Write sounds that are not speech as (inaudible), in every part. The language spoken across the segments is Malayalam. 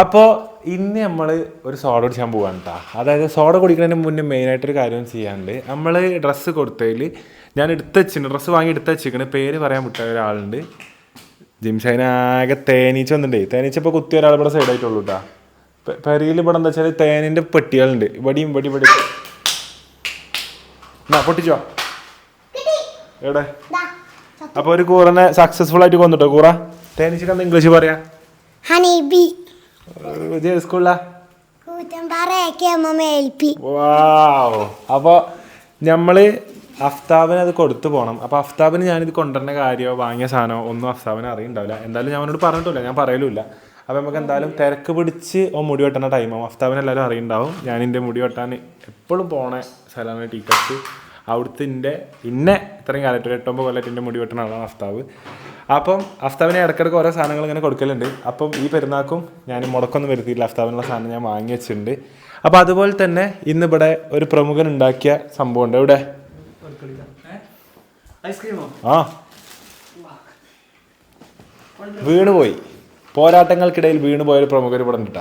അപ്പോൾ ഇന്ന് നമ്മൾ ഒരു സോഡ കുടിക്കാൻ പോവാണ് കേട്ടോ അതായത് സോഡ കുടിക്കുന്നതിന് മുന്നേ മെയിനായിട്ടൊരു കാര്യം ചെയ്യാണ്ട് നമ്മൾ ഡ്രസ്സ് കൊടുത്തതിൽ ഞാൻ എടുത്ത് വെച്ചിട്ടുണ്ട് ഡ്രസ്സ് വാങ്ങി എടുത്ത് വെച്ചിരിക്കുന്നത് പേര് പറയാൻ വിട്ട ഒരാളുണ്ട്. ജിംഷൈനാകെ തേനീച്ച വന്നിട്ടേ തേനീച്ച ഇപ്പോൾ കുത്തിയ ഒരാൾ ഇവിടെ സൈഡായിട്ടുള്ളൂ കേട്ടോ പെരിയിൽ ഇവിടെ എന്താ വെച്ചാൽ തേനിന്റെ പെട്ടികളുണ്ട്. ഇവിടെയും ഇവിടെ ഇവിടെ എന്നാ പൊട്ടിച്ചോ? എവിടെ? അപ്പോൾ ഒരു കൂറനെ സക്സസ്ഫുൾ ആയിട്ട് കൊന്നിട്ടോ കൂറ? തേനീച്ചക്ക് എന്താ ഇംഗ്ലീഷ് പറയാ? Honey bee. വിജയ സ്കൂളിലാ? അപ്പോൾ നമ്മൾ അഫ്താബിന് അത് കൊടുത്തു പോകണം അപ്പോൾ അഫ്താബിന് ഇത് കൊണ്ടുവരുന്ന കാര്യമോ വാങ്ങിയ സാധനമോ ഒന്നും അഫ്താബിന് അറിയണ്ടാവില്ല. എന്തായാലും ഞാൻ അവനോട് പറഞ്ഞിട്ടില്ല ഞാൻ പറയലുമില്ല. അപ്പോൾ നമുക്ക് എന്തായാലും തിരക്ക് പിടിച്ച് ഓ മുടി വെട്ടുന്ന ടൈമാവും അഫ്താബിന് എല്ലാവരും അറിയുണ്ടാവും. ഞാൻ എന്റെ മുടി വെട്ടാൻ എപ്പോഴും പോണ സ്ഥലമാണ് ടീക്കറ്റ് അവിടുത്തെ എന്റെ ഇന്നെ ഇത്രയും കാലത്ത് ഒരു എട്ടൊമ്പത് കൊല്ലമായിട്ട് എന്റെ മുടി വെട്ടണ ആളാണ് അഫ്താബ് അപ്പം അഫ്താവിനെ ഇടയ്ക്കിടയ്ക്ക് ഓരോ സാധനങ്ങൾ ഇങ്ങനെ കൊടുക്കലുണ്ട്. അപ്പം ഈ പെരുന്നാക്കും ഞാൻ മുടക്കൊന്നും വരുത്തിയില്ല അഫ്താവിനുള്ള സാധനം ഞാൻ വാങ്ങി വെച്ചിട്ടുണ്ട്. അപ്പോൾ അതുപോലെ തന്നെ ഇന്ന് ഇവിടെ ഒരു പ്രമുഖൻ ഉണ്ടാക്കിയ സംഭവമുണ്ട്. ഇവിടെ ഐസ്ക്രീമോ? ആ. വീണുപോയി പോരാട്ടങ്ങൾക്കിടയിൽ വീണുപോയ ഒരു പ്രമുഖർ ഇവിടെ ഉണ്ട്.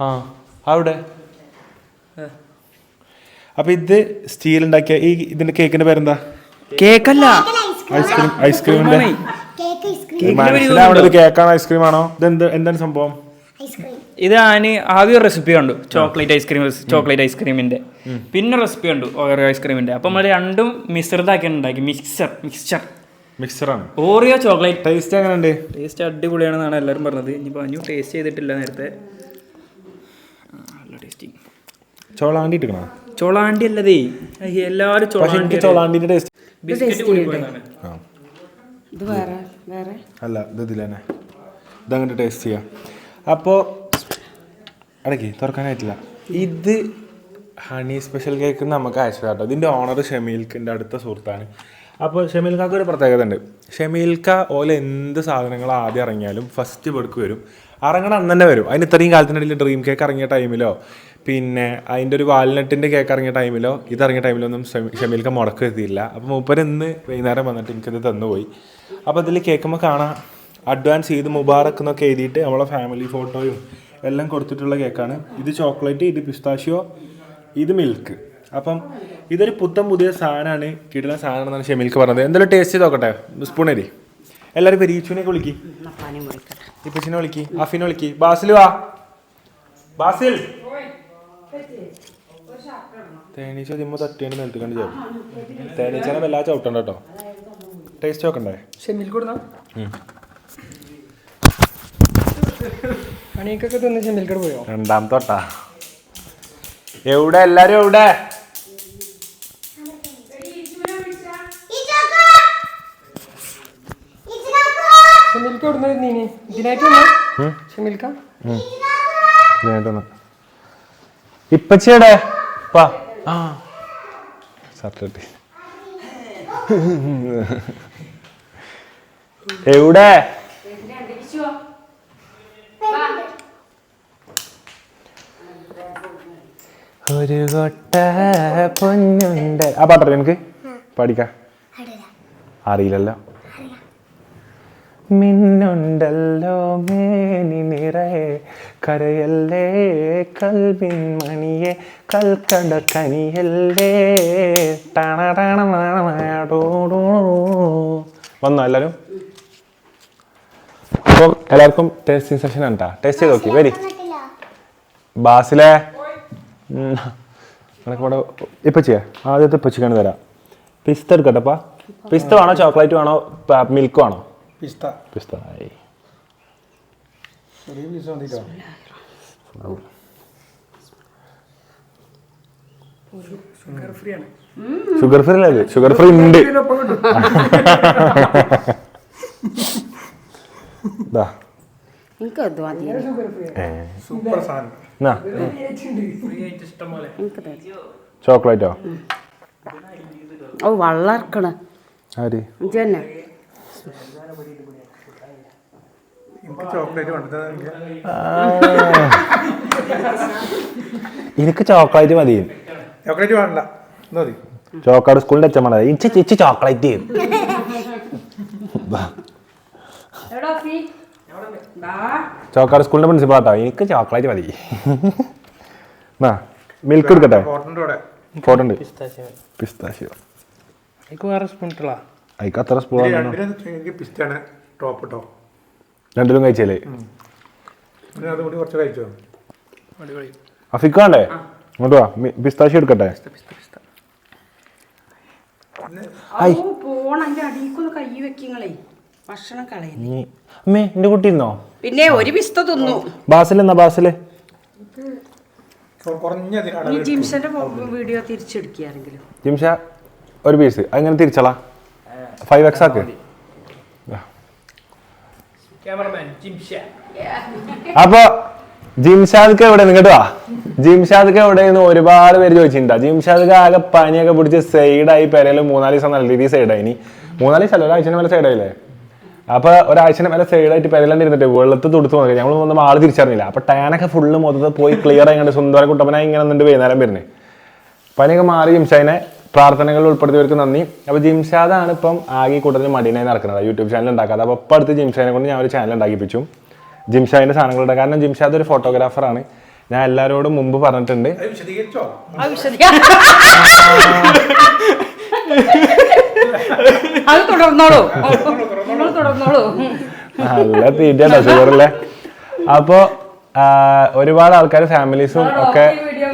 ആ. അവിടെ? അപ്പൊ ഇത് സ്റ്റീൽ ഉണ്ടാക്കിയ ഈ ഇതിന്റെ കേക്കിന്റെ പേരെന്താ? കേക്കല്ല. ഐസ്ക്രീം ഐസ്ക്രീമിന്റെ. Cake ice cream. മനസ്സിലാവുന്നത് കേക്കാണോ ഐസ്ക്രീം ആണോ ഇതെന്ത് എന്താണ് സംഭവം? ഐസ്ക്രീം ഇത് ഞാൻ ആദ്യം റെസിപ്പി കണ്ടു. ചോക്ലേറ്റ് ഐസ്ക്രീം ചോക്ലേറ്റ് ഐസ്ക്രീമിന്റെ. പിന്നെ റെസിപ്പി കണ്ടു ഓറിയോ ഐസ്ക്രീമിന്റെ. അപ്പൊ നമ്മൾ രണ്ടും മിശ്രിതാക്കിയാണ് ഉണ്ടാക്കി മിക്സർ മിക്സ്ചർ മിക്സറാണ് ഓറിയോ ചോക്ലേറ്റ് ടേസ്റ്റ് എങ്ങനെയുണ്ട്? ടേസ്റ്റ് അടിപൊളിയാണെന്നാണ് എല്ലാവരും പറഞ്ഞത്. ഇനിയിപ്പോൾ അഞ്ഞു ടേസ്റ്റ് ചെയ്തിട്ടില്ല നേരത്തെ. ആ, നല്ല ടേസ്റ്റിങ് ചോളാണ്ടി അല്ലതേ എല്ലാരും എല്ലാവരും ചോളാണ്ടി ടേസ്റ്റ് ബിസ്ക്കറ്റ് ഇത് വേറെ വേറെ? അല്ല ഇത് ഇതിൽ തന്നെ ഇതങ്ങോട്ട് ടേസ്റ്റ് ചെയ്യാം. അപ്പോൾ അടക്കി തുറക്കാനായിട്ടില്ല. ഇത് ഹണി സ്പെഷ്യൽ കേക്ക് നമുക്ക് അയച്ചു കേട്ടോ ഇതിന്റെ ഓണർ ഷമീൽക്കിന്റെ അടുത്ത സുഹൃത്താണ്. അപ്പോൾ ഷമീൽക്കാക്ക് ഒരു പ്രത്യേകത ഉണ്ട്. ഷമീൽക്ക ഓല എന്ത് സാധനങ്ങൾ ആദ്യം ഇറങ്ങിയാലും ഫസ്റ്റ് പെടുക്ക് വരും. ഇറങ്ങണം അന്ന് തന്നെ വരും. അതിന് ഇത്രയും കാലത്തിനിടയിൽ ഡ്രീം കേക്ക് ഇറങ്ങിയ ടൈമിലോ പിന്നെ അതിന്റെ ഒരു വാൽനട്ടിന്റെ കേക്ക് ഇറങ്ങിയ ടൈമിലോ ഇതിറങ്ങിയ ടൈമിലോ ഒന്നും ഷമി- ഷമീൽക്ക മുടക്ക് എത്തിയില്ല. അപ്പോൾ മൂപ്പര് ഇന്ന് വൈകുന്നേരം വന്നിട്ട് എനിക്കത് തന്നുപോയി. അപ്പോൾ അതിൽ കേൾക്കുമ്പോൾ കാണാം. അഡ്വാൻസ് ചെയ്ത് മുബാറക്ക് എന്നൊക്കെ എഴുതിയിട്ട് നമ്മളെ ഫാമിലി ഫോട്ടോയും എല്ലാം കൊടുത്തിട്ടുള്ള കേക്കാണ് ഇത് ചോക്ലേറ്റ് ഇത് പിസ്താഷ്യോ ഇത് മിൽക്ക് അപ്പം ഇതൊരു പുത്തൻ പുതിയ സാധനമാണ്. കിട്ടുന്ന സാധനമാണെന്നാണ് ഷെമിൽക്ക് പറഞ്ഞത്. എന്തായാലും ടേസ്റ്റ് ചെയ്ത് നോക്കട്ടെ? സ്പൂൺ അരി എല്ലാവരും പെരീച്ചുവിനെയൊക്കെ വിളിക്കി. ഇപ്പച്ചിനെ വിളിക്കി. അഫിനെ വിളിക്കി. ബാസിൽ വാ. ബാസിൽ. തേനീച്ച തിമ്മ തട്ടിയാണ് നിലത്ത് കണ്ട് തേനീച്ചാണ് തേനീച്ചനെ വല്ലാതെ ചവിട്ടണ്ട കേട്ടോ. ടേസ്റ്റ് നോക്കണ്ടേ? ഷെമിൽ ഷെമിൽക്കട് പോയോ? രണ്ടാമത്തെ തൊട്ടാ എവിടെ എല്ലാരും എവിടെ? ഷെമിൽക്ക ഇതിനായിട്ട്? ഷെമിൽക്ക? ഇപ്പച്ചിയുടെ? വാ. ആ. എവിടെ? ഒരു കൊട്ട പൊന്നുണ്ട്. ആ പാട്ടറിയ എനിക്ക് പാടിക്ക. അറിയില്ലല്ലോ. മിന്നുണ്ടല്ലോ മേനി നിറയെ. കരയല്ലേ? കൽവിൻ മണിയെ കൽക്കട കനിയല്ലേ ടണ ടണ ടണ ടോ ടോ. വന്നോ എല്ലാവരും അപ്പോൾ എല്ലാവർക്കും ടേസ്റ്റിംഗ് സെഷൻ ആണ് ടേസ്റ്റ് ചെയ്ത് നോക്കി. വരി ബാസിലെ? ഇവിടെ ഇപ്പം ചെയ്യാം. ആദ്യത്തെ ഇപ്പച്ചിക്കാണ് തരാം. പിസ്ത എടുക്കട്ടെപ്പാ പിസ്ത വേണോ? ചോക്ലേറ്റ് വേണോ? മിൽക്ക് വേണോ? പിസ്ത പിസ്ത ആയി. ഷുഗർ ഫ്രീ ആണ്. ഷുഗർ ഫ്രീ അല്ലേ ഷുഗർ ഫ്രീ ഉണ്ട്. മതി. ഏ. ഓ? വളർക്കണ എന്നാ ഫ്രീ എനിക്ക് ചോക്ലേറ്റ് മതി. ചോക്ലേറ്റ് വേണ്ട. മതി. ചോക്കാട് സ്കൂളിന്റെ അച്ഛൻ മതി. ഇച്ച ഇച്ച ചോക്ലേറ്റ്. ചോക്കാട് സ്കൂളിന്റെ പ്രിൻസിപ്പൾ ആട്ടോ. എനിക്ക് ചോക്ലേറ്റ് മതി. മിൽക്ക് എടുക്കട്ടെ? ഫോട്ടോ ഉണ്ട് പിസ്താശിയോ. എനിക്ക് വേറെ സ്പൂണിട്ടുള്ള അതിക്ക് അത്ര സ്പൂൺ ടോപ്പ് കേട്ടോ രണ്ടിലും കഴിച്ചല്ലേ? അതുകൂടി കുറച്ച് കഴിച്ചോ? അഫിക്കാണ്ടേ ഇങ്ങോട്ട് വാ. പിസ്താശി എടുക്കട്ടെ? അമ്മേ എന്റെ കുട്ടി പിന്നെ ഒരു പിസ്ത തിന്നു. ബാസിൽ എന്നാ ബാസിൽ? വീഡിയോ തിരിച്ചെടുക്കുകയാണെങ്കിലും ജിംഷ ഒരു പീസ് അങ്ങനെ തിരിച്ചളാ? ഫൈവ് എക്സ് ആക്ക്? അപ്പൊ ജിംഷാദ്ക്ക് എവിടെ നിങ്ങട്ട് വാ ജിംഷാദ്ക്ക് എവിടെയെന്ന് ഒരുപാട് പേര് ചോദിച്ചിട്ടുണ്ടാ. ജിംഷാദ്ക്ക് ആകെ പനിയൊക്കെ പിടിച്ച് സൈഡായി പെരയിൽ മൂന്നാൽ ദിവസം നല്ല രീതിയിൽ സൈഡായി ഇനി. മൂന്നാൽ ദിവസം അല്ല ഒരാഴ്ച മേലെ സൈഡായില്ലേ അപ്പൊ ഒരാഴ്ച മേലെ സൈഡായിട്ട് പെരയിലാണ്ട് ഇരുന്നിട്ട് വെള്ളത്ത് തുടുത്ത് നോക്കി ഞങ്ങൾ ഒന്നും ആൾ തിരിച്ചറിഞ്ഞില്ല. അപ്പൊ ടാനൊക്കെ ഫുള്ള് മൊത്തത്തിൽ പോയി ക്ലിയർ ആയി കണ്ട് സുന്ദര കുട്ടപ്പനായി ഇങ്ങനെ നിന്നിട്ട് വൈകുന്നേരം വരുന്നത് പനിയൊക്കെ മാറി ജിംഷാദിനെ പ്രാർത്ഥനകളിൽ ഉൾപ്പെടുത്തിയവർക്ക് നന്ദി. അപ്പോൾ ജിംഷാദാണ് ഇപ്പം ആകെ കൂട്ടത്തിൽ മടിയനായി നടക്കുന്നത്. യൂട്യൂബ് ചാനൽ ഉണ്ടാക്കാതെ. അപ്പോൾ ഇപ്പം അടുത്ത് ജിംഷാദിനെ കൊണ്ട് ഞാൻ ഒരു ചാനൽ ഉണ്ടാക്കിപ്പിച്ചു. ജിംഷാദിന്റെ സാധനങ്ങളുടെ കാരണം ജിംഷാദ് ഒരു ഫോട്ടോഗ്രാഫറാണ് ഞാൻ എല്ലാവരോടും മുമ്പ് പറഞ്ഞിട്ടുണ്ട്. അത് തുടർന്നോളൂ. തുടർന്നോളൂ. നല്ല തീറ്റയാണ് ഷുഗറല്ലേ? അപ്പോൾ ഒരുപാട് ആൾക്കാർ ഫാമിലീസും ഒക്കെ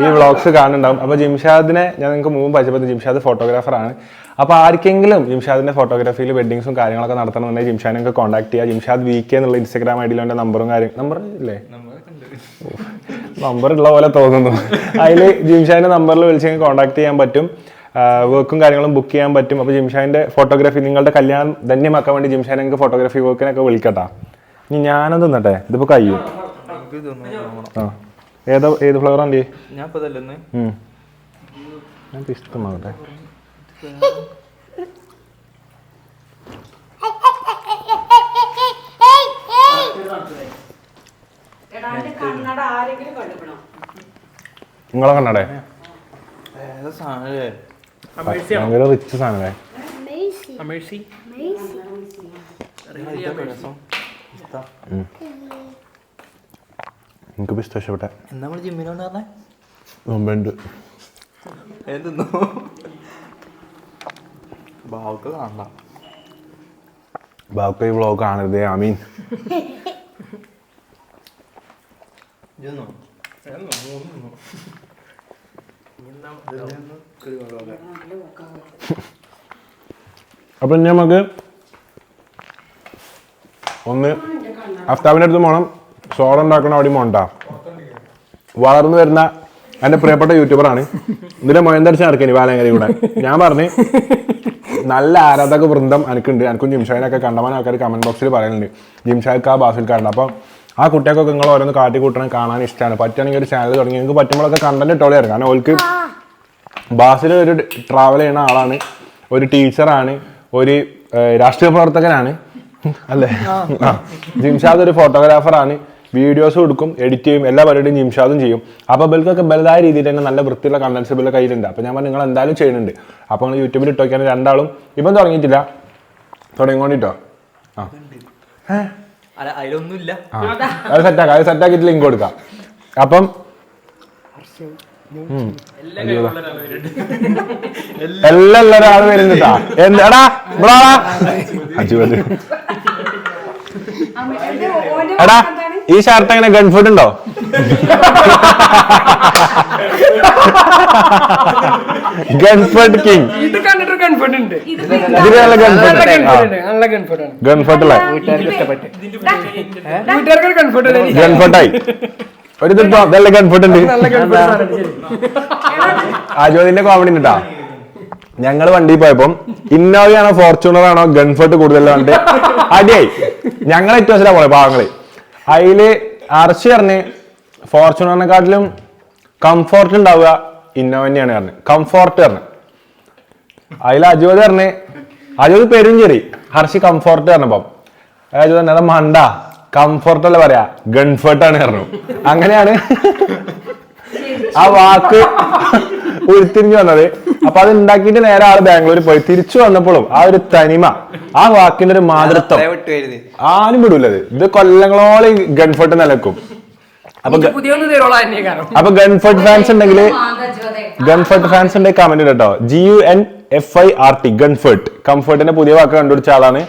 ഈ വ്ളോഗ്സ് കാണുന്നുണ്ടാവും. അപ്പോൾ ജിംഷാദിനെ ഞാൻ നിങ്ങൾക്ക് മുമ്പ് പരിചയപ്പെട്ടത് ജിംഷാദ് ഫോട്ടോഗ്രാഫർ ആണ്. അപ്പോൾ ആർക്കെങ്കിലും ജിംഷാദിന്റെ ഫോട്ടോഗ്രാഫിയിൽ വെഡിങ്സും കാര്യങ്ങളൊക്കെ നടത്തണമെന്നുണ്ടെങ്കിൽ ജിംഷാദിനെ നിങ്ങൾക്ക് കോൺടാക്ട് ചെയ്യുക ജിംഷാദ് വി കെ എന്നുള്ള ഇൻസ്റ്റാഗ്രാം ഐ എന്റെ നമ്പറും കാര്യം നമ്പർ ഇല്ലേ? നമ്പർ ഉള്ള പോലെ തോന്നുന്നു. അതിൽ ജിംഷാദിന്റെ നമ്പറിൽ വിളിച്ചെങ്കിൽ കോൺടാക്ട് ചെയ്യാൻ പറ്റും. വർക്കും കാര്യങ്ങളും ബുക്ക് ചെയ്യാൻ പറ്റും. അപ്പോൾ ജിംഷാദിന്റെ ഫോട്ടോഗ്രാഫി നിങ്ങളുടെ കല്യാണം ധന്യമാക്കാൻ വേണ്ടി ജിംഷാദിനെ ഫോട്ടോഗ്രാഫി വർക്കിനൊക്കെ വിളിക്കട്ടാ. ഇനി ഞാനത് തിന്നട്ടെ ഇതിപ്പോൾ കഴിയും ആ. ഏതാ ഏത് ഫ്ലവർ ആണ് ഞാൻ ഞാൻ ഇഷ്ടമാകട്ടെ നിങ്ങളെ കണ്ണടേ? ഭയങ്കര റിച്ച് സാധനമേ. അമേഴ്സി. എനിക്കിപ്പോൾ ഇഷ്ടപ്പെട്ടെ എന്താ നമ്മൾ ജിമ്മിനോട് പറഞ്ഞേ മുമ്പുണ്ട് എന്തെന്നോ? ബാവുക്ക് കാണണ്ട. ബാക്കി വ്ളോഗ് കാണരുതേ ഐ മീൻ ഇതൊന്നോ? അപ്പം ഇനി നമുക്ക് ഒന്ന് അഫ്താബിന്റെ അടുത്ത് പോകണം സോഡ ഉണ്ടാക്കണ അവിടെ മോണ്ട. വളർന്നു വരുന്ന എന്റെ പ്രിയപ്പെട്ട യൂട്യൂബറാണ് ഇതിന്റെ മൊയന്തടിച്ച് നടക്കണി വാലങ്കരി കൂടെ? ഞാൻ പറഞ്ഞു നല്ല ആരാധക വൃന്ദം എനിക്കുണ്ട്. എനിക്കും ജിംഷാദിനൊക്കെ കണ്ടമാൻ ആൾക്കാർ കമന്റ് ബോക്സിൽ പറയുന്നുണ്ട് ജിംഷാദിക്ക് ആ ബാസിൽക്കാരുണ്ട് അപ്പം ആ കുട്ടികൾക്കൊക്കെ നിങ്ങൾ ഓരോന്ന് കാട്ടി കൂട്ടണം കാണാൻ ഇഷ്ടമാണ് പറ്റുകയാണെങ്കിൽ ഒരു ചാനൽ തുടങ്ങി. നിങ്ങൾക്ക് പറ്റുമ്പോഴൊക്കെ കണ്ടന്റ് ഇട്ടോളിയായിരുന്നു കാരണം ഓൾക്ക് ബാസിൽ ഒരു ട്രാവൽ ചെയ്യുന്ന ആളാണ്. ഒരു ടീച്ചറാണ് ഒരു രാഷ്ട്രീയ പ്രവർത്തകനാണ്. അല്ലേ? ജിംഷാദ് ഒരു ഫോട്ടോഗ്രാഫറാണ് വീഡിയോസ് കൊടുക്കും എഡിറ്റ് ചെയ്യും എല്ലാ പരിപാടിയും ജിംഷാദും ചെയ്യും. അപ്പോൾ ബൽക്കൊക്കെ ബലതായ രീതിയിൽ തന്നെ നല്ല വൃത്തിയുള്ള കണ്ടൻസ് ബില്ല് കയ്യിലുണ്ട്. അപ്പോൾ ഞാൻ പറഞ്ഞു നിങ്ങൾ എന്തായാലും ചെയ്യുന്നുണ്ട്. അപ്പോൾ നിങ്ങൾ യൂട്യൂബിൽ ഇട്ട് നോക്കിയാൽ രണ്ടാളും ഇപ്പം തുടങ്ങിയിട്ടില്ല. തുടങ്ങിക്കൊണ്ടിട്ടോ. ആ. അല്ല അതിലൊന്നുമില്ല. ആ. അത് സെറ്റാക്കാം അത് സെറ്റാക്കിയിട്ട് ലിങ്ക് കൊടുക്കാം. അപ്പം. എല്ലാം ഉള്ള ഒരാൾ എന്താടാ? ഇവിടെ. എടാ ഈ ഷർട്ട് എങ്ങനെ ഗൺഫുഡ് ഉണ്ടോ ഗൺഫുഡ് കിങ് ഇത് കണ്ടിട്ട് കൺഫർട്ട് ഉണ്ട് വീട്ടുകാർക്ക് കൺഫർട്ട് ഒരു ഇതിപ്പോ നല്ല ഗൺഫുഡ് ഉണ്ട് ആജോദിന്റെ കോമഡി ഉണ്ടാ ഞങ്ങൾ വണ്ടിയിൽ പോയപ്പം ഇന്നോവയാണോ ഫോർച്യൂണർ ആണോ ഗൺഫർട്ട് കൂടുതൽ കണ്ട് അടിയായി ഞങ്ങൾ ഏറ്റവും ചില പോലെ പാവങ്ങൾ അതിൽ അർച്ചി പറഞ്ഞ് ഫോർച്യൂണറിനെക്കാട്ടിലും കംഫോർട്ട് ഉണ്ടാവുക ഇന്നോവ തന്നെയാണ് പറഞ്ഞത് കംഫോർട്ട് പറഞ്ഞ്. അതിൽ അജോദ് പറഞ്ഞ് അജോദ് പെരുഞ്ചെറി ഹർഷി കംഫോർട്ട് പറഞ്ഞപ്പം അജോദ് പറഞ്ഞ മണ്ട. കംഫോർട്ട് അല്ല പറയാ? ഗൺഫേർട്ട് ആണ് പറഞ്ഞു. അങ്ങനെയാണ് ആ വാക്ക് ഉരുത്തിരിഞ്ഞു വന്നത്. അപ്പൊ അത് ഉണ്ടാക്കിയിട്ട് നേരെ ആൾ ബാംഗ്ലൂർ പോയി. തിരിച്ചു വന്നപ്പോഴും ആ ഒരു തനിമ ആ വാക്കിന്റെ ഒരു മാതൃത്വം ആരും വിടൂലത് ഇത് കൊല്ലങ്ങളോളം ഗൺഫോട്ട് നിലക്കും. അപ്പൊ ഗൺഫോട്ട് ഫാൻസ് ഉണ്ടെങ്കിൽ ഗൺഫോട്ട് ഫാൻസ് ഉണ്ടെങ്കിൽ കമന്റ് കേട്ടോ G U N F I R T gunfirt കംഫർട്ടിന്റെ പുതിയ വാക്ക് കണ്ടുപിടിച്ച ആളാണ്.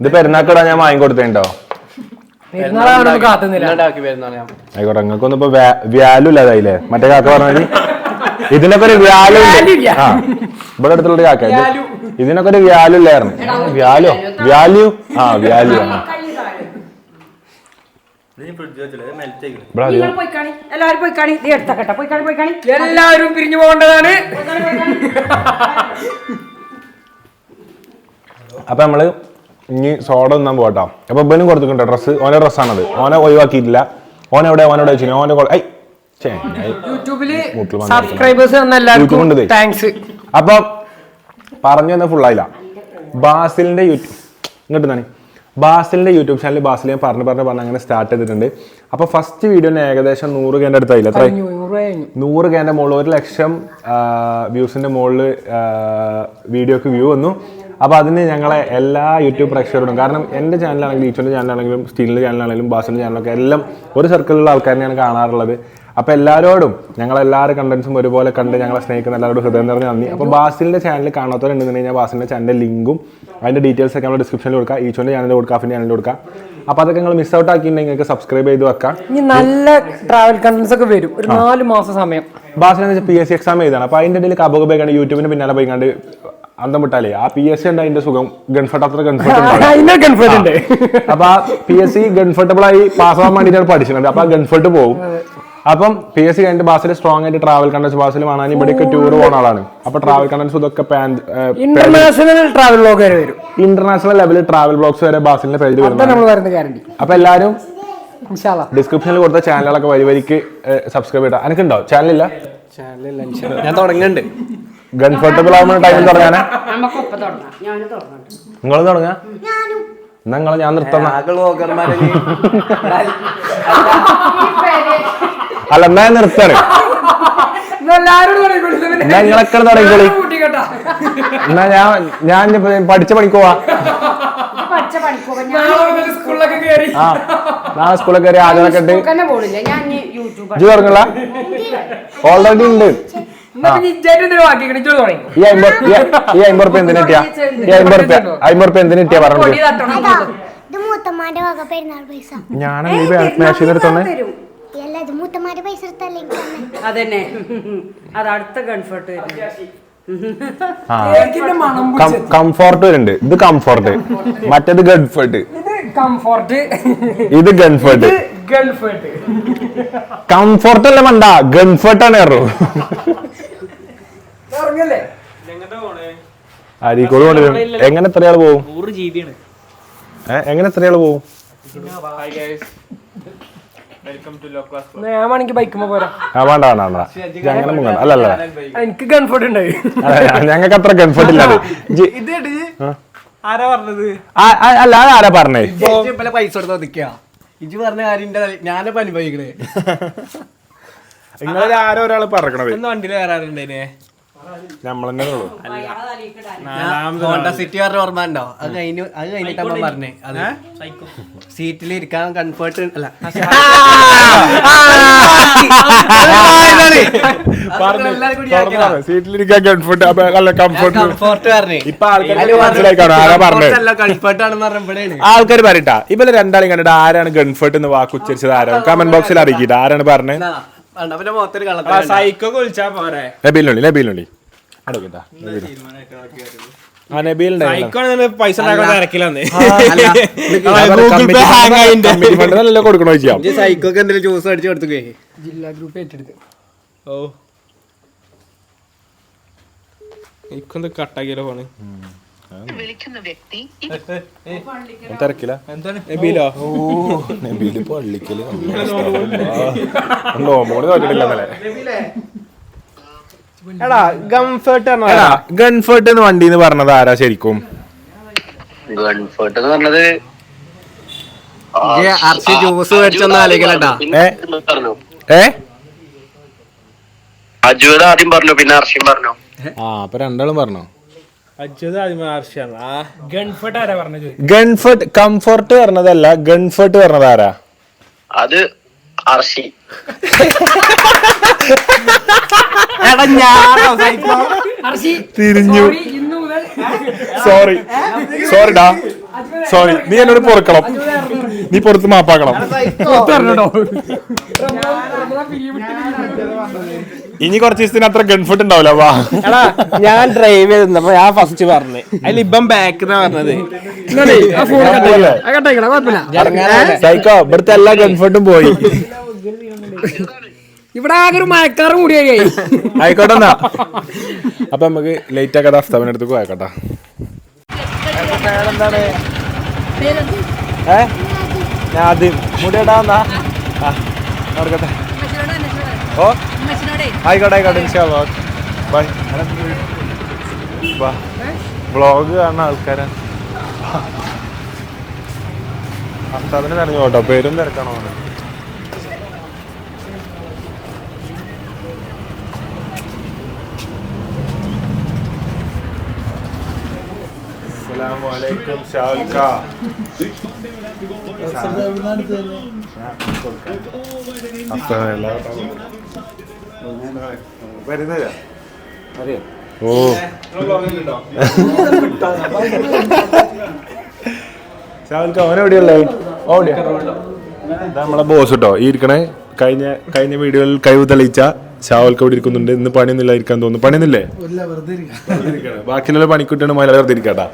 ഇത് പെരുന്നാക്കട ഞാൻ വാങ്ങിക്കൊടുത്തേണ്ടോ? ആയിക്കോട്ടെ നിങ്ങൾക്കൊന്നും ഇപ്പൊ വ്യാലു ഇല്ലാതായില്ലേ? മറ്റേ കാക്ക പറഞ്ഞാൽ ഇതിനൊക്കെ ഒരു വ്യാലു ഇല്ല. ആ ഇവിടെ അടുത്തുള്ള കാക്ക. ഇത് ഇതിനൊക്കെ ഒരു വ്യാലു ഇല്ലായിരുന്നു. വ്യാലു? വ്യാലു? ആ വ്യാലു. ആ. എല്ലാവരും പിരിഞ്ഞു പോകേണ്ടതാണ്. അപ്പൊ നമ്മൾ ഇനി സോഡ ഒന്നാൻ പോകട്ടോ അപ്പൊ ഇവനും കൊടുത്തിട്ടുണ്ട് ഡ്രസ്സ് ഓനെ ഡ്രസ്സാണത് ഓനെ ഒഴിവാക്കിയിട്ടില്ല. ഓനെവിടെ ഓനോട് വെച്ചു ഓനെ ഐ. യൂട്യൂബിൽ സബ്സ്ക്രൈബേഴ്സ് എല്ലാവർക്കും താങ്ക്സ് അപ്പൊ പറഞ്ഞു തന്നെ ഫുള്ളായില്ല ബാസിലിന്റെ യൂട്യൂബ് ഇങ്ങോട്ട് തന്നെ ബാസിലിന്റെ യൂട്യൂബ് ചാനൽ ബാസിൽ ഞാൻ പറഞ്ഞു പറഞ്ഞു പറഞ്ഞ് അങ്ങനെ സ്റ്റാർട്ട് ചെയ്തിട്ടുണ്ട്. അപ്പൊ ഫസ്റ്റ് വീഡിയോന് ഏകദേശം നൂറ് കേന്റെ അടുത്തായില്ല? അത്ര? നൂറ് കേന്റെ മുകളിൽ ഒരു ലക്ഷം വ്യൂസിന്റെ മുകളിൽ വീഡിയോക്ക് വ്യൂ വന്നു. അപ്പൊ അതിന് ഞങ്ങളെ എല്ലാ യൂട്യൂബ് പ്രേക്ഷകരോടും കാരണം എന്റെ ചാനലാണെങ്കിലും ഈച്ചോന്റെ ചാനലാണെങ്കിലും സ്റ്റീലിന്റെ ചാനലാണെങ്കിലും ബാസിന്റെ ചാനലൊക്കെ എല്ലാം ഒരു സർക്കിളിലുള്ള ആൾക്കാരെയാണ് കാണാറുള്ളത്. അപ്പോൾ എല്ലാവരോടും ഞങ്ങൾ കണ്ടൻസും ഒരുപോലെ കണ്ട് ഞങ്ങളെ സ്നേഹിക്കുന്ന എല്ലാവരോടും ഹൃദയം നിറഞ്ഞ നന്ദി. അപ്പോൾ ബാസിലിന്റെ ചാനൽ കാണാത്തവരുണ്ടെന്ന് കഴിഞ്ഞാൽ ബാസിലിന്റെ ചാനലിന്റെ ലിങ്കും അതിന്റെ ഡീറ്റെയിൽസ് ഒക്കെ നമ്മൾ ഡിസ്ക്രിപ്ഷനിൽ കൊടുക്കുക ഈച്ചോന്റെ ചാനലിൽ കൊടുക്കുക അഫിന്റെ ചാനലിൽ കൊടുക്കാം. അപ്പൊ അതൊക്കെ നിങ്ങൾ മിസ് ഔട്ട് ആക്കിയിട്ടുണ്ടെങ്കിൽ നിങ്ങൾക്ക് സബ്സ്ക്രൈബ് ചെയ്ത് വെക്കാം. ഇനി നല്ല ട്രാവൽ കണ്ടൻസ് ഒക്കെ വരും. ഒരു നാല് മാസം സമയം. വെച്ചാൽ പി എസ് സി എക്സാം എഴുതാണ്. അപ്പൊ അതിന്റെ ഇടയിൽ കബക പോയിക്കാണ്ട് യൂട്യൂബിന് പിന്നാലെ പോയിക്കാണ്ട് അന്തം വിട്ടാലേ ആ പി എസ് സി ഉണ്ട് അതിന്റെ സുഖം. ഗൺഫർട്ട് അത്ര ഗൺഫർട്ട് അപ്പൊ ആ പി എസ് സി ഗൺഫർട്ടബിൾ ആയി പാസ്സാവാൻ വേണ്ടിയിട്ടാണ് പഠിച്ചിട്ടുണ്ട് അപ്പൊ ആ ഗൺഫർട്ട് പോകും അപ്പം പി എസ് സി കഴിഞ്ഞിട്ട് ബാസിൽ സ്ട്രോങ് ആയിട്ട് ട്രാവൽ കണ്ടൻസ് ബാസിൽ വേണാൻ ഇവിടേക്ക് ടൂർ പോകുന്ന ആളാണ്. അപ്പൊ ട്രാവൽ കണ്ടൻസ് ഇതൊക്കെ ഇന്റർനാഷണൽ ട്രാവൽ ബ്ലോഗ് വരെ വരും. ഇന്റർനാഷണൽ ലെവലിൽ ട്രാവൽ ബ്ലോഗ്സ് വരെ ബാസിലിന്റെ വരുന്ന ഗ്യാരണ്ടി അപ്പൊ എല്ലാവരും ഡിസ്ക്രിപ്ഷനിൽ കൊടുത്ത ചാനലുകളൊക്കെ വരി വരിക്ക് സബ്സ്ക്രൈബ് ചെയ്താൽ എനിക്കുണ്ടോ ചാനലില്ല ഞാൻ തുടങ്ങുന്നുണ്ട് ഗൺഫർട്ടബിൾ ആവുന്ന ടൈമിൽ തുടങ്ങാനാ? നിങ്ങൾ തുടങ്ങാ. എന്നാ നിങ്ങളെ ഞാൻ വ്ളോഗർമാരെ (laughs) അല്ല എന്നാ ഞാൻ നിർത്താണ് എന്നാ നിങ്ങളൊക്കെ തുടങ്ങിക്കോളി എന്നാ ഞാൻ ഞാൻ പഠിച്ച പണിക്ക് പോവാ. നാളെ സ്കൂളിലൊക്കെ കയറി ആ നാളെ സ്കൂളിൽ കയറി ആദ്യമൊക്കെ ഇട്ട് തന്നെ പോണില്ല. ഞാൻ ഇനി യൂട്യൂബ് ഇജ്ജ് തുടങ്ങല ഓൾറെഡി ഉണ്ട്. ഈ അമ്പത് റുപ്യ എന്തിനു കിട്ടിയ? ഈ അമ്പത് റുപ്യ അമ്പത് റുപ്യ എന്തിനു കിട്ടിയ പൊടി പറഞ്ഞു തട്ടണം അതാ ഇത് മൂത്തമ്മാന്റെ വക പെരുന്നാൾ പൈസ. ഞാൻ മേശ എടുത്തോന്നെ പൈസ എടുത്തല്ലേ അതന്നെ. അത് അടുത്ത കംഫർട്ട്. കംഫോർട്ട് വരുന്നുണ്ട്. ഇത് കംഫോർട്ട് മറ്റേത് ഗൺഫേർട്ട് ഇത് കംഫോർട്ട് ഇത് ഗൺഫേർട്ട് ഗൾഫേർട്ട് കംഫോർട്ട് അല്ല മണ്ട. ഗൺഫേർട്ട് ആണ് ഇറങ്ങല്ലേ അരീക്കോട് കൊണ്ടുവരും എങ്ങനെ എത്ര പോവും? എങ്ങനെ എത്ര ആൾ പോകും വെൽക്കം ടു ലോ ക്ലാസ് എന്നാ ഞാൻ വേണമെങ്കിൽ ബൈക്കുമ്പോ പോരാ. ആ വേണ്ട വേണ്ട വേണ്ട. ഇജ്ജ് അങ്ങനെ മുങ്ങണ്ട അല്ല അല്ല. എനിക്ക് കംഫർട്ട് ഉണ്ടായി. ഞങ്ങൾക്ക് അത്ര കംഫർട്ട് ഇല്ല ഇജ്ജ്- ആരാ പറഞ്ഞത്? ആ, ആ, അല്ല അത് ആരാ പറഞ്ഞേ? പല പൈസ കൊടുത്ത് ഇജ് പറഞ്ഞ കാര്യം ഞാനിപ്പോ അനുഭവിക്കണേ. നിങ്ങളിൽ ആരോ ഒരാൾ പറക്കണത് ഇന്ന് വണ്ടിയിൽ കയറാറുണ്ടേനെ ഹോണ്ട സിറ്റി പറഞ്ഞ ഓർമ്മ ഉണ്ടോ അത് കഴിഞ്ഞു അത് കഴിഞ്ഞിട്ട് അമ്മ പറഞ്ഞേ അത് സീറ്റിൽ ഇരിക്കാൻ കൺഫേർട്ട് അല്ല സീറ്റിലിരിക്കാൻ കംഫർട്ട് അല്ല കംഫർട്ട് കംഫർട്ട് പറഞ്ഞേ ഇപ്പൊ കംഫർട്ട് ആൾക്കാർ പറയട്ടാ ഇവർ രണ്ടാളും കണ്ടിട്ട് ആരാണ് ഗൺഫർട്ട് എന്ന് വാക്ക് ഉച്ചരിച്ചത് ആരാണ് കമന്റ് ബോക്സിൽ അറിയിക്കിട്ട് ആരാണ് പറഞ്ഞത് അവന്റെ കള്ളത്തരം സൈക്കോ വിളിച്ചാ പോരെ. നബീലിനുള്ളി നബീലിനുള്ളി. അടക്കട്ടാ ആ നബീലുണ്ട് സൈക്കോ പൈസ തിരക്കിലാന്ന്. (laughs) കൊടുക്കണോ ചെയ്യാം സൈക്കോക്ക് എന്തെങ്കിലും ജ്യൂസ് അടിച്ചു ജില്ലാ ഗ്രൂപ്പ് ഏറ്റെടുത്ത്. ഓ. ഇക്കൊന്ന് കട്ടാക്കിയാലോ ഫോണ് വിളിക്കുന്ന വ്യക്തി. തിരക്കില്ല നബീലോ? നബീൽ പള്ളിക്കൽ. എടാ എടാ, ഗൺഫർട്ട് എന്ന് വണ്ടി എന്ന് പറഞ്ഞത് ആരാ ശരിക്കും? ഗൺഫേർട്ട് എന്ന് പറഞ്ഞത് അർച്ചി ജ്യൂസ് മേടിച്ചൊന്നും ആലോചിക്കലട്ടാ ഏ? ഏ? അജുവത് ആദ്യം പറഞ്ഞു പിന്നെ അർഷിയും പറഞ്ഞു. ആ അപ്പൊ രണ്ടാളും പറഞ്ഞോ. ഗൺഫർട്ട് കംഫർട്ട് പറഞ്ഞതല്ല ഗൺഫർട്ട് പറഞ്ഞത് ആരാ? അത് അർഷി തിരിഞ്ഞു. സോറി സോറി ഡാ. സോറി നീ എന്നോട് പൊറുക്കണം. നീ പുറത്ത് മാപ്പാക്കണം. ഇനി കുറച്ച് ദിവസത്തിന് അത്ര ഗൺഫുട്ട് ഉണ്ടാവില്ല വാ. എടാ ഞാൻ ഡ്രൈവ് ചെയ്തപ്പോ ഞാൻ ഫസ്റ്റ് പറഞ്ഞു. അതിൽ ഇപ്പം ബാക്ക് എന്നാ പറഞ്ഞത്. സൈക്കോ ഇവിടുത്തെ എല്ലാ ഗൺഫുട്ടും പോയി. ഇവിടെ ആകെ ഒരു മഴക്കാറും കൂടിയായി ആയിക്കോട്ടെ എന്നാ അപ്പൊ നമുക്ക് ലേറ്റ് ആക്കട്ടെ അസ്തവനടുത്തേക്ക് പോയക്കട്ടെ. എന്താണ് ഏ? ഞാൻ ആദ്യം മുടിയടാ എന്നാ. ആ നടക്കട്ടെ. ഓ. ആയിക്കോട്ടെ ആയിക്കോട്ടെ ഇൻഷാല്ലാ ബൈ. വാ വ്ളോഗ് കാണുന്ന ആൾക്കാരാണ് അസ്താദിന് തിരഞ്ഞു കേട്ടോ പേരും തിരക്കണോ അസ്സലാമലൈക്കും ഷാൽക്ക വരുന്നില്ല ഓ. അവൻ നമ്മളെ ബോസ് കേട്ടോ ഈ ഇരിക്കണേ. കഴിഞ്ഞ കഴിഞ്ഞ വീഡിയോയിൽ കഴിവ് തെളിയിച്ച ശാവൽക്ക് അവിടെ ഇരിക്കുന്നുണ്ട്. ഇന്ന് പണിയൊന്നുമില്ല ഇരിക്കാൻ തോന്നുന്നു. പണിയൊന്നുമില്ലേ? ഇരിക്കണേ. ബാക്കിയുള്ള പണിക്കുട്ടിയാണ് മലയാളം വെറുതെ ഇരിക്കട്ടാ.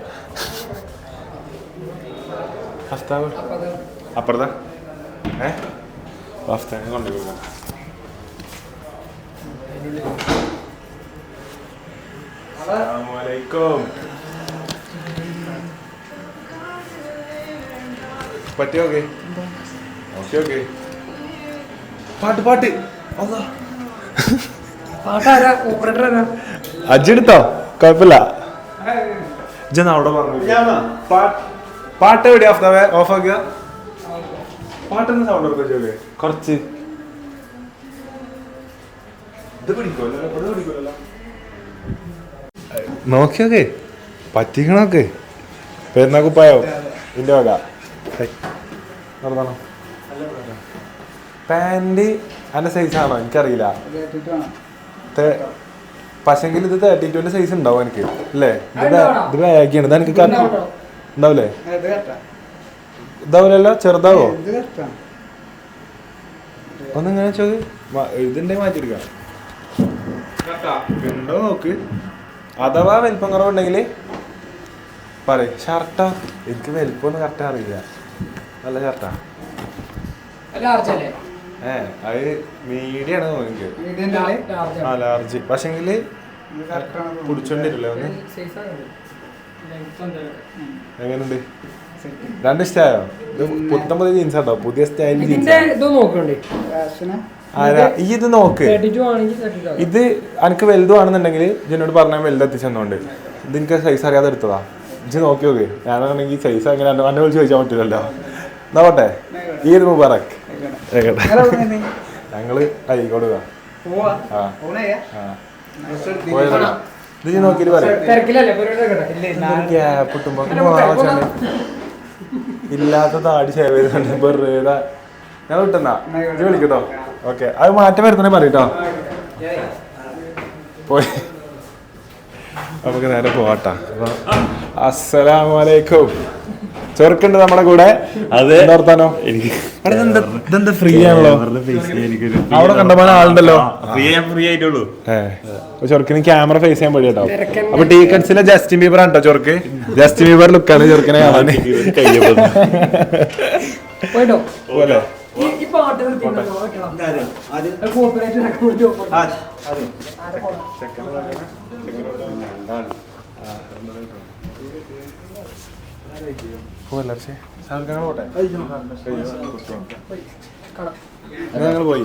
അപ്പുറത്താ. ഏ? കൊണ്ടുപോകും പറ്റിയോ ഓക്കെ ഓക്കെ ഓക്കെ പാട്ട്. പാട്ട് പാട്ടാരാ? ഓപ്പറേറ്റർ ആരാ അജ്ജെടുത്തോ കുഴപ്പമില്ല. ഇജ്ജെന്നാ അവിടെ പറഞ്ഞു. പാട്ട് എവിടെയാ? എവിടെ ഓഫ് ഓഫ് ആക്കുക പാട്ടൊന്ന് സൗണ്ട് എടുക്കുക കുറച്ച്. ഇത് പിടിക്കുമല്ലോ ഇവിടെ പിടിക്കുമല്ലോ. നോക്കിയോക്കെ പറ്റിക്കണോക്കെ. പെരുന്നാ കുപ്പായോ ഇതിന്റെ വക നടന്നോ പാന്റ് അതിന്റെ സൈസ് ആണോ? എനിക്കറിയില്ല. പക്ഷെങ്കിൽ ഇത് തേർട്ടി ടുവിന്റെ സൈസ് ഉണ്ടാവും എനിക്ക് അല്ലേ? ഇത് ബാഗിയാണ് ഇത് എനിക്ക് കറക്റ്റ്. ഉണ്ടാവില്ലേ ഇതാവില്ലല്ലോ ചെറുതാവോ ഒന്നിങ്ങനെ ചോദി ഇതിന്റെ മാറ്റിയെടുക്കാം ഉണ്ടോ? നോക്ക്. അഥവാ വലിപ്പം കുറവുണ്ടെങ്കിൽ പറയും. ഷർട്ടാ എനിക്ക് വലിപ്പം കറക്റ്റ് അറിയില്ല. നല്ല ഷർട്ടാ ഏ അത് മീഡിയാണ് തോന്നുന്നു എനിക്ക്. ആ ലാർജ് പക്ഷെങ്കിൽ കുടിച്ചോണ്ടിരില്ലേ ഒന്ന്? എങ്ങനെയുണ്ട്? രണ്ട് ഇഷ്ടമായോ ഇത് പുത്തമ്പത് പുതിയ ജീൻസ് ആട്ടോ. പുതിയ സ്റ്റൈൽ ജീൻസ് ഇത് നോക്കണ്ടേ? ഈ ഇത് നോക്ക്. ഇത് എനിക്ക് വലുതുവാണെന്നുണ്ടെങ്കിൽ ഇതിനോട് പറഞ്ഞാൽ വലുത് എത്തിച്ചെന്നോണ്ട് ഇത് എനിക്ക് സൈസ് അറിയാതെ എടുത്തതാ. ഇത് നോക്കി നോക്ക്. ഞാനാണെങ്കിൽ സൈസ് അങ്ങനെ എന്നെ എന്നെ വിളിച്ച് ചോദിച്ചാൽ പറ്റില്ലല്ലോ നോക്കട്ടെ ഈ ഒരു മുബാറക്. ഞങ്ങൾ. പോയതാ. ഇത് പറയാം. ഗ്യാപ്പ് കിട്ടുമ്പോ. ഇല്ലാത്ത താടി ഷേവ് ചെയ്തോണ്ട് വെറുതെ. ഞാൻ വിട്ടെന്നാ. ഇത് വിളിക്കട്ടോ ഓക്കെ. അത് മാറ്റം വരുത്തണേ പറയട്ടോ പോയി. നമുക്ക് നേരെ പോവാട്ടാ. അപ്പൊ അസ്സലാമലൈക്കും ചെറുക്കുണ്ട് നമ്മുടെ കൂടെ. അതെ. ഫ്രീ ആണല്ലോ? അവിടെ കണ്ടമാനം ആളുണ്ടല്ലോ. ഫ്രീ ഫ്രീ ആയിട്ടുള്ളൂ. ചെറുക്കിന് ക്യാമറ ഫേസ് ചെയ്യാൻ പറ്റി കേട്ടോ അപ്പൊ ടീ കട്സിലെ ജസ്റ്റിൻ ബീബർ ആണ് കേട്ടോ ചെറുക്ക്. ജസ്റ്റിൻ ബീബർ ലുക്കാണ് ചെറുക്കിനെ കാണാൻ അർഷേ? സാധനങ്ങൾ പോട്ടെ. ഞങ്ങൾ പോയി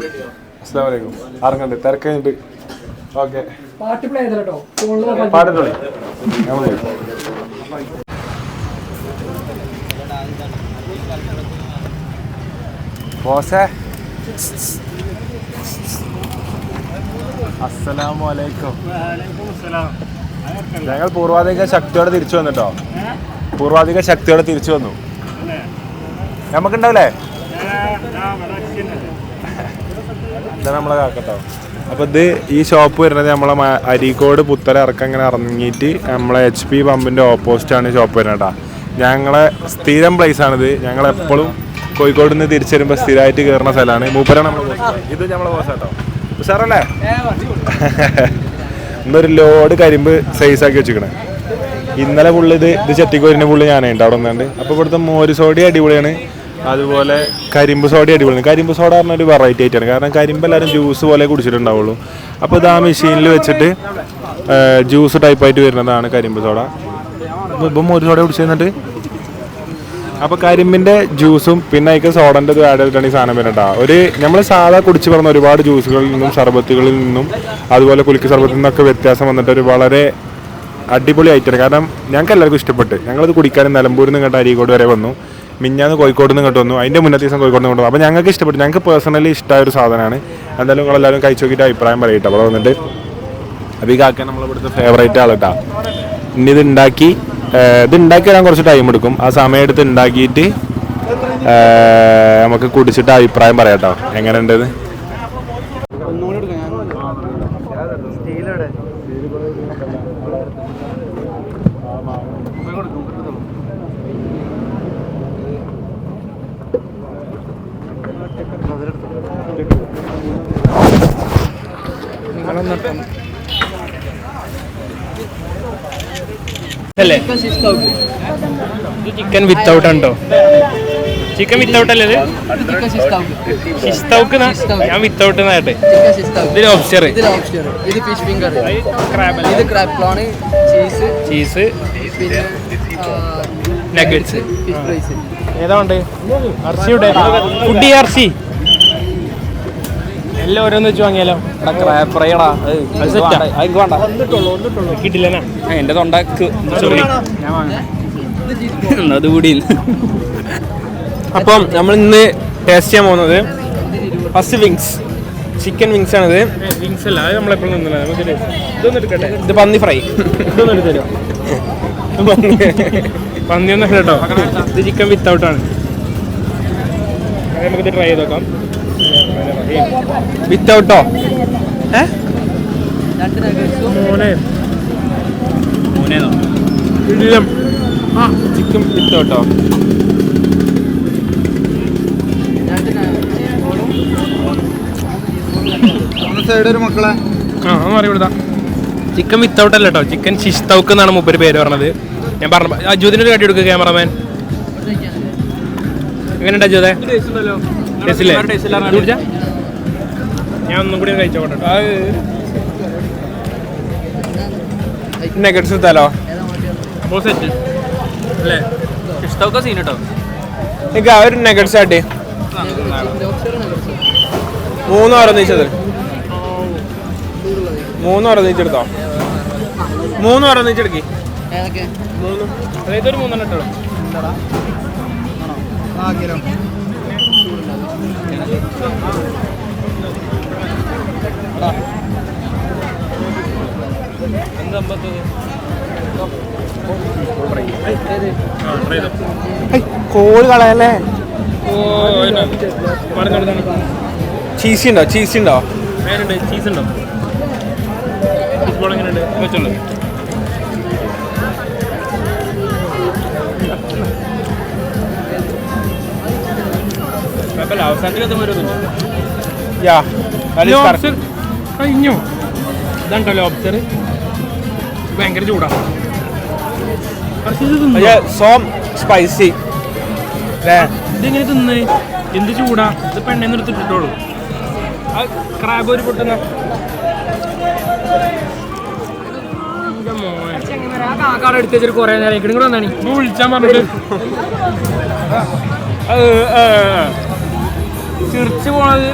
അസ്സാം വലൈക്കും തിരക്കുണ്ട് ഓക്കെ. പാട്ട് പ്ലേ ചെയ്തോ ഞങ്ങൾ പോയി. ബോസേ അസ്സലാമലൈക്കും ഞങ്ങൾ പൂർവാധിക ശക്തിയോടെ തിരിച്ചു വന്നിട്ടോ? പൂർവാധിക ശക്തിയോടെ തിരിച്ചു വന്നു. നമുക്കുണ്ടാവില്ലേ? ഇതാണ് നമ്മളെ കാക്കട്ടോ. അപ്പൊ ഇത് ഈ ഷോപ്പ് വരുന്നത് നമ്മളെ അരീക്കോട് പുത്തല ഇറക്കം ഇങ്ങനെ ഇറങ്ങിയിട്ട് നമ്മളെ എച്ച് പി പമ്പിന്റെ ഓപ്പോസിറ്റ് ആണ് ഷോപ്പ് വരുന്നത് കേട്ടോ. ഞങ്ങളെ സ്ഥിരം പ്ലേസ് ആണിത്. ഞങ്ങൾ എപ്പോഴും കോഴിക്കോട് നിന്ന് തിരിച്ചു വരുമ്പോൾ സ്ഥിരമായിട്ട് കയറുന്ന സ്ഥലമാണ്. മൂപ്പരാണ് നമ്മൾ ഇത് നമ്മളെ ബോസാട്ടോ ഉഷാറല്ലേ? (laughs) ഇന്നൊരു ലോഡ് കരിമ്പ് സൈസ് ആക്കി വെച്ചിക്കണേ ഇന്നലെ പുള്ളി ഇത് ഇത് ചെത്തിക്കോരിന്റെ പുള്ളി ഞാനേ ഉണ്ട് അവിടെ നിന്നുണ്ട്. അപ്പോൾ ഇവിടുത്തെ മോര് സോഡി അടിപൊളിയാണ്. അതുപോലെ കരിമ്പ് സോഡ അടിപൊളിയാണ്. കരിമ്പ് സോഡ പറഞ്ഞൊരു വെറൈറ്റി ആയിട്ടാണ്. കാരണം കരിമ്പ് എല്ലാവരും ജ്യൂസ് പോലെ കുടിച്ചിട്ടുണ്ടാവുള്ളൂ. അപ്പോൾ ഇത് ആ മെഷീനിൽ വെച്ചിട്ട് ജ്യൂസ് ടൈപ്പായിട്ട് വരുന്നതാണ് കരിമ്പ് സോഡ. ഇപ്പം മോര് സോഡ കുടിച്ചു തന്നിട്ട് അപ്പോൾ കരിമ്പിന്റെ ജ്യൂസും പിന്നെ അതിക്ക് സോഡന്റെ ആഡ് ചെയ്തിട്ടാണ് ഈ സാധനം വരുന്നത് ഒരു നമ്മൾ സാധാ കുടിച്ച് പറഞ്ഞ ഒരുപാട് ജ്യൂസുകളിൽ നിന്നും ഷർബത്തുകളിൽ നിന്നും അതുപോലെ കുലുക്ക് ഷർബത്തിൽ നിന്നൊക്കെ വ്യത്യാസം വന്നിട്ട് ഒരു വളരെ അടിപൊളി ആയിട്ടാണ് കാരണം ഞങ്ങൾക്ക് എല്ലാവർക്കും ഇഷ്ടപ്പെട്ട്. ഞങ്ങളത് കുടിക്കാനും നിലമ്പൂരിൽ നിന്ന് ഇങ്ങോട്ട് അരീക്കോട് വരെ വന്നു. മിഞ്ഞാന്ന് കോഴിക്കോട് നിന്ന് ഇങ്ങോട്ട് വന്നു. അതിന്റെ മുന്നത്തെ ദിവസം കോഴിക്കോട് നിന്ന് കൊണ്ടു അപ്പോൾ ഞങ്ങൾക്ക് ഇഷ്ടപ്പെട്ടു. ഞങ്ങൾക്ക് പേഴ്സണലി ഇഷ്ടമായ ഒരു സാധനമാണ്. എന്തായാലും നിങ്ങളെല്ലാവരും കഴിച്ചു നോക്കിയിട്ട് അഭിപ്രായം പറയട്ടെ അവിടെ വന്നിട്ട്. അപ്പോൾ ഈ കാക്ക നമ്മളിവിടുത്തെ ഫേവറേറ്റ് ആളാട്ടാ ഇനി ഇത് ഉണ്ടാക്കി ഇത് ഉണ്ടാക്കി വരാൻ കുറച്ച് ടൈം എടുക്കും. ആ സമയം എടുത്ത് ഉണ്ടാക്കിയിട്ട് നമുക്ക് കുടിച്ചിട്ട് അഭിപ്രായം പറയാട്ടോ. പറയാം കേട്ടോ എങ്ങനെയുണ്ടത് അല്ലേ? ചിക്കൻ വിത്തൗട്ട് ഉണ്ടോ? ചിക്കൻ വിത്തൗട്ട് അല്ലേ ഷിസ്തൗക്ക് ഞാൻ വിത്തൗട്ട് എന്നാട്ടെ ഇത് ലോബ്സ്റ്റർ ഇത് ഫിഷ് ഫിംഗർ ക്രാബ് ഇത് ക്രാബ് പ്ലോണ് ചീസ് ചീസ് പിന്നെ നഗറ്റ്സ് ഫിഷ് ഫ്രൈസ് ഏതാ ഉണ്ട് അർച്ചിയുടെ ഫുഡി അർച്ചി എല്ലാം ഓരോന്ന് വെച്ച് വാങ്ങിയാലോ? അത് വേണ്ട കിട്ടില്ല എന്റെ തൊണ്ടക്ക് സോറി അതുകൂടി അപ്പം നമ്മൾ ഇന്ന് ടേസ്റ്റ് ചെയ്യാൻ പോകുന്നത് ഫസ്റ്റ് വിങ്സ് ചിക്കൻ വിങ്സ് ആണിത്. വിങ്സ് അല്ല അത് നമ്മളെപ്പോഴും നിന്നില്ല നമുക്ക് ഇതൊന്നും എടുക്കട്ടെ. ഇത് പന്നി ഫ്രൈ ഇതൊന്നും എടുത്തരോ പന്നിയൊന്നും കേട്ടോ. ഇത് ചിക്കൻ വിത്തൗട്ട് ആണ്. അത് നമുക്കിത് ട്രൈ ചെയ്ത് നോക്കാം. വിത്തൗട്ടോ? ഏ? ഇല്ല ആ ചിക്കൻ വിത്തൗട്ടോ? ആ ഒന്ന് മാറി കൊടുത്താ. ചിക്കൻ വിത്തൗട്ട് അല്ല കേട്ടോ ചിക്കൻ ഷിസ്തൗക്ക് എന്നാണ് മുപ്പര് പേര് പറഞ്ഞത്. ഞാൻ പറഞ്ഞു അജുദിന് ഒരു കടി എടുക്കുക ക്യാമറമാൻ. എങ്ങനെയുണ്ട് അജുദേ ടേസ്റ്റില്ലേ? ഞാൻ ഒന്നും കൂടി കഴിച്ചോട്ടെ നെഗറ്റ്സ് എടുത്താലോ സെറ്റ് അല്ലേ? ഇഷ്ടമൊക്കെ സീൻ കേട്ടോ എനിക്ക് ആ ഒരു നെഗറ്റ്സ് ആട്ടി. മൂന്ന് ഓരോന്നിച്ചത് മൂന്ന് ഓരോന്നിച്ചെടുത്തോ മൂന്ന് ഓരോന്നിച്ചെടുക്കി മൂന്ന്. അതായത് ഒരു മൂന്നെണ്ണം ഇട്ടോ കോഴി കളയല്ലേ? ചീസി ഉണ്ടോ ചീസി ഉണ്ടോ ചീസ് ഉണ്ടോ ഫുട്ബോൾ എങ്ങനെയുണ്ട്? വെച്ചുള്ളൂ കുഴപ്പമില്ല അവസാനത്തിൽ എത്തുമ്പോൾ യാ. ലോബ്സ്റ്റർ കഴിഞ്ഞു. ഇതുണ്ടോ ലോബ്സ്റ്റർ ഭയങ്കര ചൂടാണ് സോം സ്പൈസി ഇതെങ്ങനെ തിന്നേ? എന്ത് ചൂടാ? ഇത് പെണ്ണെന്ന് എടുത്തിട്ടുള്ളൂ ആ ക്രാബ് ഒരു പൊട്ടുന്ന. കാക്കാടെ എടുത്ത് വെച്ചിട്ട് കുറേ നേരം ഇങ്ങോട്ട് വന്നാണ്. വിളിച്ചാൻ പറഞ്ഞിട്ട്. ചിറിച്ച് പോണത്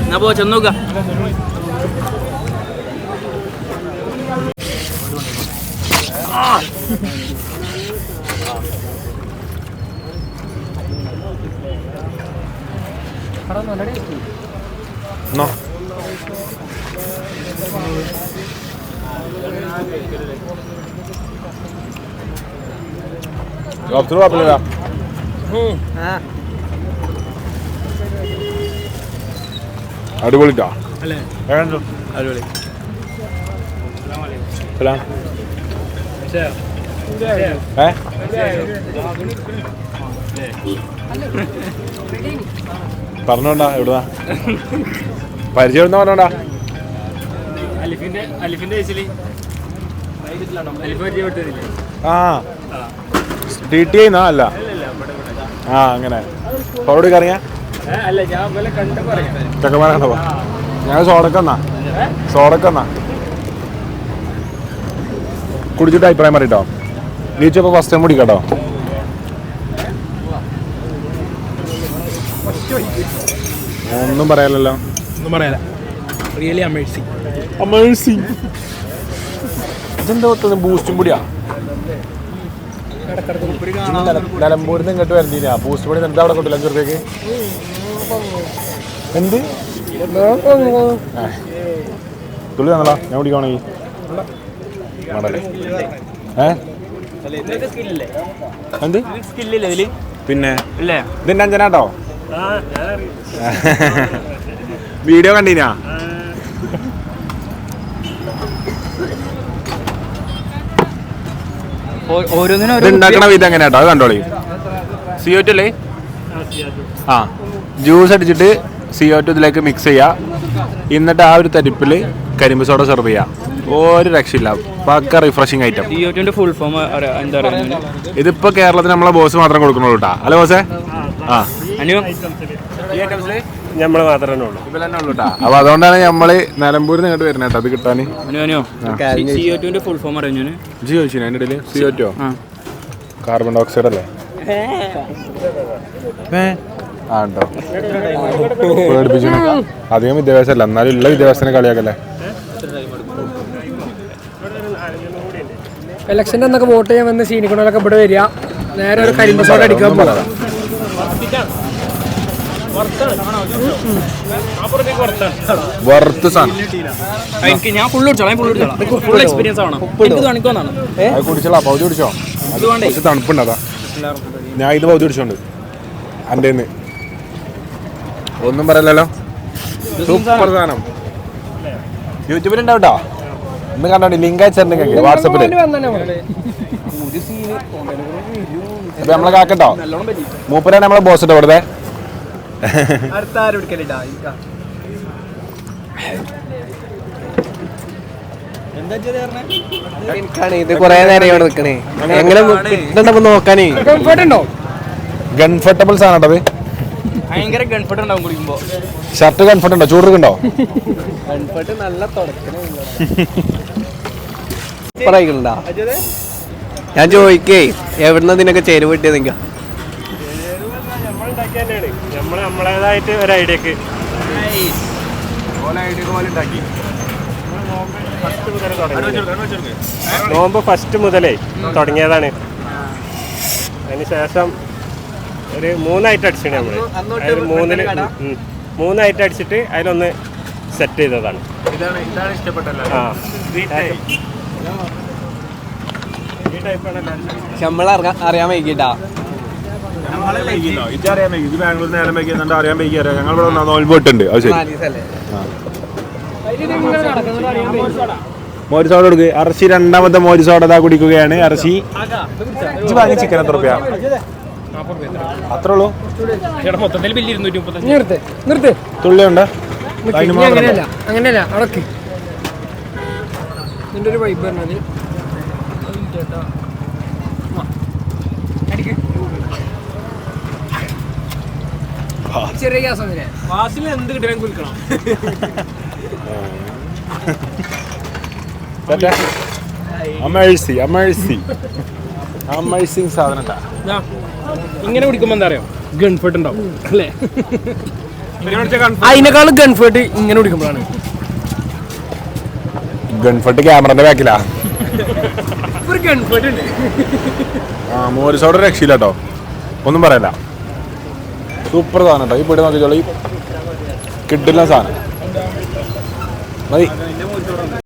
എന്നാ പോ ചെന്ന് നോക്കാം എന്നോ ഡോക്ടർ കുഴപ്പമില്ല അടിപൊളിട്ടോ അല്ലേ വേണ്ടോ അടിപൊളി സലാം ഏ? പറഞ്ഞോണ്ടാ എവിടുന്നാ? പരിചയം എന്താ പറഞ്ഞോണ്ടാ? അലിഫിന്റെ അലിഫിന്റെ ആ. ടി ടി ഐന്നാ അല്ല? ആ അങ്ങനെ. അവിടെ കറിയാ അല്ല ഞാൻ പോലെ കണ്ടു പറയാം. ചെക്കന്മാരെ ഞാൻ സോഡക്കെന്നാ സോഡക്കെന്നാ കുടിച്ചിട്ട് അഭിപ്രായം പറയട്ടോ. ബീച്ചപ്പോൾ ഫസ്റ്റ് ടൈം കുടിക്കട്ടോ? ഒന്നും പറയാലല്ലോ. ഒന്നും പറയാല. റിയലി ഇതെന്താ പറ്റുന്നത് ബൂസ്റ്റും കൂടിയാ നിലമ്പൂരിൽ നിന്ന് ഇങ്ങോട്ട് വരുന്നില്ല ബൂസ്റ്റ് പൊടി എന്താ അവിടെ കൊണ്ടില്ല അഞ്ചു റുപ്യക്ക് എന്ത്. തുള്ളി തന്നടാ ഞാൻ കുടിക്കണമെങ്കിൽ വേണ്ടല്ലേ ഏ? എന്ത്? പിന്നെ? ഇതിന്റെ അഞ്ചനാട്ടോ? വീഡിയോ കണ്ടീനാ? ഓരോന്നിനും ഇതെങ്ങനെയാട്ടോ ഉണ്ടാക്കണ വിധം എങ്ങനെയാട്ടോ? അത് കണ്ടോളി. സിയോറ്റല്ലേ ആ. ജ്യൂസ് അടിച്ചിട്ട് സി ഒ ടു ഇതിലേക്ക് മിക്സ് ചെയ്യുക എന്നിട്ട് ആ ഒരു തരിപ്പിൽ കരിമ്പ് സോഡ സെർവ് ചെയ്യുക ഒരു രക്ഷയില്ല. പക്ക റിഫ്രഷിങ് ഐറ്റം ഫുൾ ഫോം എന്താ ഇതിപ്പോ കേരളത്തിൽ നമ്മളെ ബോസ് മാത്രം കൊടുക്കണുള്ളൂ കേട്ടാ അല്ലേ ബോസേ ആ. മാത്രമേ ഉള്ളൂ. ഇപ്പൊ തന്നെ ഉള്ളൂ കേട്ടാ അപ്പൊ അതുകൊണ്ടാണ് നമ്മൾ നിലമ്പൂരിൽ നിന്ന് ഇങ്ങോട്ട് വരുന്നത് കേട്ടോ അത് കിട്ടാൻ ഫുൾ ഫോം അറിയാം ഞാൻ ജി ചോദിച്ചു അതിന്റെ ഇടയിൽ C two carbon dioxide oxide അല്ലേ? ആ ഉണ്ടോ പേടിപ്പിച്ചു അധികം വിദ്യാഭ്യാസമല്ല എന്നാലും ഉള്ള വിദ്യാഭ്യാസത്തിന് കളിയാക്കല്ലേ? ഇലക്ഷന്റെ അന്നൊക്കെ വോട്ട് ചെയ്യാൻ വന്ന് സീനിക്കണോലൊക്കെ ഇവിടെ വരിക. നേരെ ഒരു കരിമ്പ് സോഡ അടിക്കാൻ പോകാം സാധനം. ഞാൻ ഫുൾ കുടിച്ചോളാം ഫുൾ കുടിച്ചോളാം ഫുൾ എക്സ്പീരിയൻസ് ആണ് എനിക്ക് തണിക്കോന്നാണ് അത് കുടിച്ചോളാം പൗതി കുടിച്ചോ. കുറച്ച് ഞാൻ ഇത് പൗതി കുടിച്ചോണ്ട്. എന്റെ ഒന്നും പറയല്ലോ സൂപ്പർ സാധനം. കേട്ടോ ഇന്ന് കണ്ടോ ലിങ്ക് അയച്ചിട്ടുണ്ടെങ്കിൽ വാട്സപ്പിൽ അപ്പൊ നമ്മളെ കാക്കട്ടോ മൂപ്പരാണ് നമ്മളെ ബോസ് ഇട്ടോ ഇവിടുത്തെ. എനിക്കാണ് ഇത് കൊറേ നേരം ഇവിടെ നിക്കണേ. എങ്ങനെ നോക്കാനേ? കംഫർട്ട് ഉണ്ടോ? കംഫർട്ടബിൾ സാധനം കേട്ടോ ഭയങ്കര ഗൺഫട്ട് ഉണ്ടാവും കുടിക്കുമ്പോ. ഷർട്ട് കംഫർട്ട് ഉണ്ടോ? ചൂടുണ്ടോ കൺഫർട്ട് നല്ല തുടക്കണേ സൂപ്പറായിക്കണ്ടാ ഞാൻ ചോദിക്കേ എവിടുന്ന ഇതിനൊക്കെ ചേരുവ കിട്ടിയത് നിങ്ങൾ നമ്മൾ നമ്മളേതായിട്ട് ഒരു ഐഡിയക്ക്. നോമ്പ് ഫസ്റ്റ് മുതലേ തുടങ്ങിയതാണ്. അതിന് ശേഷം ഒരു മൂന്നായിട്ട് അടിച്ചിട്ട് നമ്മൾ. അതിൽ മൂന്നിൽ. മൂന്നായിട്ട് അടിച്ചിട്ട് അതിലൊന്ന് സെറ്റ് ചെയ്തതാണ്. ഇതാണ് ഇതാണ് ഇഷ്ടപ്പെട്ടല്ല ആ. നമ്മൾ അറിയാൻ വൈകിട്ടാ. ഇതറിയാൻ ഇത് നേരം അറിയാൻ വൈകി അറിയാം. ഞങ്ങൾ ഇവിടെ അത് ശരി. നാലീസല്ലേ മോര് സോഡ കൊടുക്കുക അറച്ചി രണ്ടാമത്തെ മോര് സോഡ കുടിക്കുകയാണ്. അറശി ചിക്കൻ എത്ര റുപ്യ? അത്രേ ഉള്ളൂ? ചേട്ടാ മൊത്തത്തിൽ ബില്ല് ഇരുന്നൂറ്റി മുപ്പത്തഞ്ച്. നിർത്ത് നിർത്ത്. തുള്ളിയുണ്ട്? അങ്ങനെയല്ല അങ്ങനെയല്ല അടക്ക്. നിന്റെ ഒരു വൈബ് പറഞ്ഞത് ചെറിയ ഗ്യാസ് അങ്ങനെ വാസിൽ എന്ത് കിട്ടിയാലും കുലിക്കണം. (laughs) അമേഴ്സി അമേഴ്സി അമേഴ്സിങ് സാധനം ട്ടാ. ഇങ്ങനെ കുടിക്കുമ്പോ എന്താ അറിയോ? ഗൺഫേർട്ട് ഉണ്ടാവും അല്ലേ? അതിനേക്കാളും കംഫർട്ട് ഇങ്ങനെ കുടിക്കുമ്പോഴാണ് ഗൺഫട്ട് ക്യാമറന്റെ ബാക്കിലാ ഒരു കംഫർട്ട് ഉണ്ട്. ആ മോര് സോഡ രക്ഷയില്ല കേട്ടോ ഒന്നും പറയല്ല. സൂപ്പർ സാധനം കേട്ടോ ഈ പൊടി നോക്കിച്ചോളി കിട്ടില്ല സാധനം. മതി.